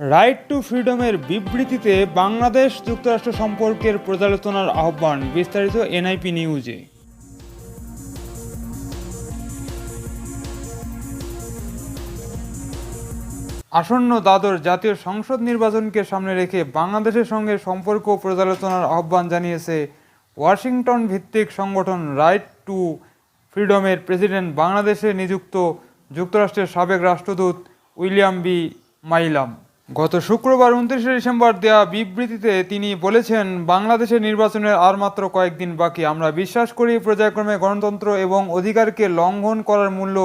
Right two ফ্রিডমের বিবৃতিতে বাংলাদেশ যুক্তরাষ্ট্র সম্পর্কের পর্যালোচনার আহ্বান, বিস্তারিত এনআইপি নিউজে আসন্ন দ্বাদশ জাতীয় সংসদ নির্বাচনকে সামনে রেখে বাংলাদেশের সঙ্গে সম্পর্ক পর্যালোচনার আহ্বান জানিয়েছে ওয়াশিংটন ভিত্তিক সংগঠন রাইট টু ফ্রিডমের প্রেসিডেন্ট বাংলাদেশে নিযুক্ত যুক্তরাষ্ট্রের সাবেক রাষ্ট্রদূত উইলিয়াম বি মাইলাম। গত শুক্রবার উনত্রিশে ডিসেম্বর দেওয়া বিবৃতিতে তিনি বলেছেন বাংলাদেশের নির্বাচনের আর মাত্র কয়েকদিন বাকি। আমরা বিশ্বাস করি পর্যায়ক্রমে গণতন্ত্র এবং অধিকারকে লঙ্ঘন করার মূল্য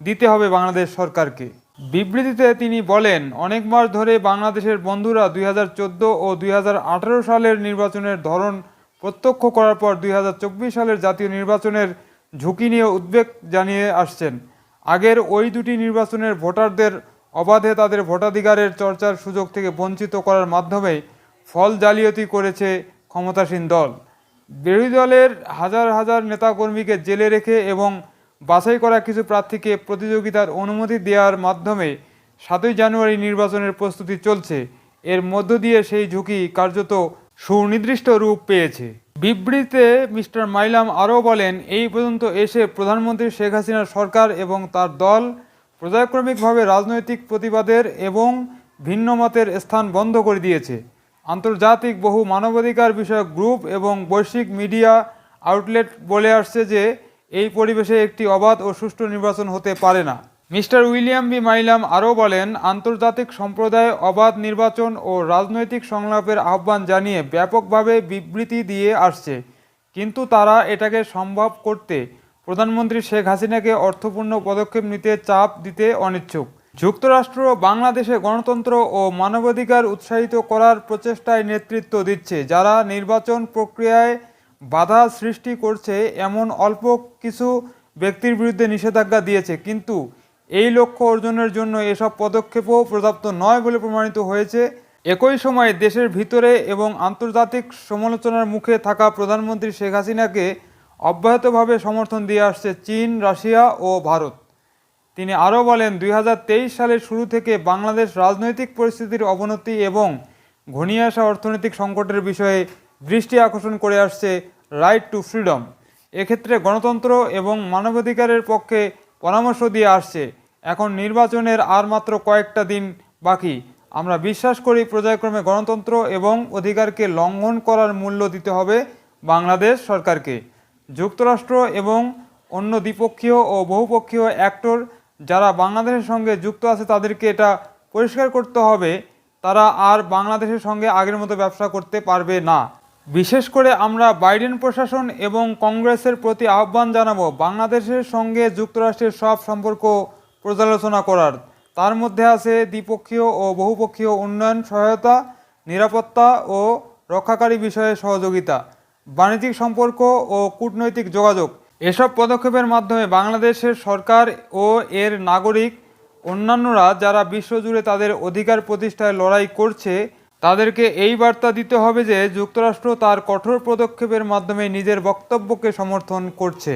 দিতে হবে বাংলাদেশ সরকারকে। বিবৃতিতে তিনি বলেন, অনেক মাস ধরে বাংলাদেশের বন্ধুরা দুই হাজার চোদ্দ ও দুই হাজার আঠেরো সালের নির্বাচনের ধরন প্রত্যক্ষ করার পর দুই হাজার চব্বিশ সালের জাতীয় নির্বাচনের ঝুঁকি নিয়ে উদ্বেগ জানিয়ে আসছেন। আগের ওই দুটি নির্বাচনের ভোটারদের অবাধে তাদের ভোটাধিকারের চর্চার সুযোগ থেকে বঞ্চিত করার মাধ্যমে ফল জালিয়াতি করেছে ক্ষমতাসীন দল। বিরোধী দলের হাজার হাজার নেতাকর্মীকে জেলে রেখে এবং বাছাই করা কিছু প্রার্থীকে প্রতিযোগিতার অনুমতি দেওয়ার মাধ্যমে সাতই জানুয়ারি নির্বাচনের প্রস্তুতি চলছে। এর মধ্য দিয়ে সেই ঝুঁকি কার্যত সুনির্দিষ্ট রূপ পেয়েছে। বিবৃতিতে মিস্টার মাইলাম আরও বলেন, এই পর্যন্ত এসে প্রধানমন্ত্রী শেখ হাসিনার সরকার এবং তার দল পর্যায়ক্রমিকভাবে রাজনৈতিক প্রতিবাদের এবং ভিন্ন মতের স্থান বন্ধ করে দিয়েছে। আন্তর্জাতিক বহু মানবাধিকার বিষয়ক গ্রুপ এবং বৈশ্বিক মিডিয়া আউটলেট বলে আসছে যে, এই পরিবেশে একটি অবাধ ও সুষ্ঠু নির্বাচন হতে পারে না। Mister William B. মাইলাম আরও বলেন, আন্তর্জাতিক সম্প্রদায় অবাধ নির্বাচন ও রাজনৈতিক সংলাপের আহ্বান জানিয়ে ব্যাপকভাবে বিবৃতি দিয়ে আসছে। কিন্তু তারা এটাকে সম্ভব করতে প্রধানমন্ত্রী শেখ হাসিনাকে অর্থপূর্ণ পদক্ষেপ নিতে চাপ দিতে অনিচ্ছুক। যুক্তরাষ্ট্র বাংলাদেশে গণতন্ত্র ও মানবাধিকার উৎসাহিত করার প্রচেষ্টায় নেতৃত্ব দিচ্ছে, যারা নির্বাচন প্রক্রিয়ায় বাধা সৃষ্টি করছে এমন অল্প কিছু ব্যক্তির বিরুদ্ধে নিষেধাজ্ঞা দিয়েছে। কিন্তু এই লক্ষ্য অর্জনের জন্য এসব পদক্ষেপও পর্যাপ্ত নয় বলে প্রমাণিত হয়েছে। একই সময়ে দেশের ভিতরে এবং আন্তর্জাতিক সমালোচনার মুখে থাকা প্রধানমন্ত্রী শেখ হাসিনাকে অব্যাহতভাবে সমর্থন দিয়ে আসছে চীন, রাশিয়া ও ভারত। তিনি আরও বলেন, দুই হাজার তেইশ সালের শুরু থেকে বাংলাদেশ রাজনৈতিক পরিস্থিতির অবনতি এবং ঘনিয়ে আসা অর্থনৈতিক সংকটের বিষয়ে দৃষ্টি আকর্ষণ করে আসছে রাইট টু ফ্রিডম। এক্ষেত্রে গণতন্ত্র এবং মানবাধিকারের পক্ষে পরামর্শ দিয়ে আসছে। এখন নির্বাচনের আর মাত্র কয়েকটা দিন বাকি। আমরা বিশ্বাস করি পর্যায়ক্রমে গণতন্ত্র এবং অধিকারকে লঙ্ঘন করার মূল্য দিতে হবে বাংলাদেশ সরকারকে। যুক্তরাষ্ট্র এবং অন্য দ্বিপক্ষীয় ও বহুপক্ষীয় অ্যাক্টর যারা বাংলাদেশের সঙ্গে যুক্ত আছে তাদেরকে এটা পরিষ্কার করতে হবে, তারা আর বাংলাদেশের সঙ্গে আগের মতো ব্যবসা করতে পারবে না। বিশেষ করে আমরা বাইডেন প্রশাসন এবং কংগ্রেসের প্রতি আহ্বান জানাব বাংলাদেশের সঙ্গে যুক্তরাষ্ট্রের সব সম্পর্ক পর্যালোচনা করার। তার মধ্যে আছে দ্বিপক্ষীয় ও বহুপক্ষীয় উন্নয়ন, সহায়তা, নিরাপত্তা ও রক্ষাকারী বিষয়ে সহযোগিতা। বাণিজ্যিক সম্পর্ক ও কূটনৈতিক যোগাযোগ। এসব পদক্ষেপের মাধ্যমে বাংলাদেশের সরকার ও এর নাগরিক, অন্যান্যরা যারা বিশ্বজুড়ে তাদের অধিকার প্রতিষ্ঠায় লড়াই করছে, তাদেরকে এই বার্তা দিতে হবে যে যুক্তরাষ্ট্র তার কঠোর পদক্ষেপের মাধ্যমে নিজের বক্তব্যকে সমর্থন করছে।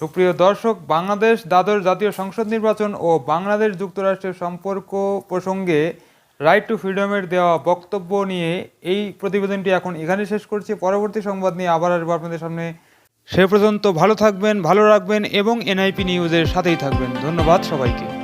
সুপ্রিয় দর্শক, বাংলাদেশ দ্বাদশ জাতীয় সংসদ নির্বাচন ও বাংলাদেশ যুক্তরাষ্ট্রের সম্পর্ক প্রসঙ্গে রাইট টু ফ্রিডমের দেওয়া বক্তব্য নিয়ে এই প্রতিবেদনটি এখন এখানে শেষ করছি। পরবর্তী সংবাদ নিয়ে আবার আসব আপনাদের সামনে। সে পর্যন্ত ভালো থাকবেন, ভালো রাখবেন এবং এনআইপি নিউজের সাথেই থাকবেন। ধন্যবাদ সবাইকে।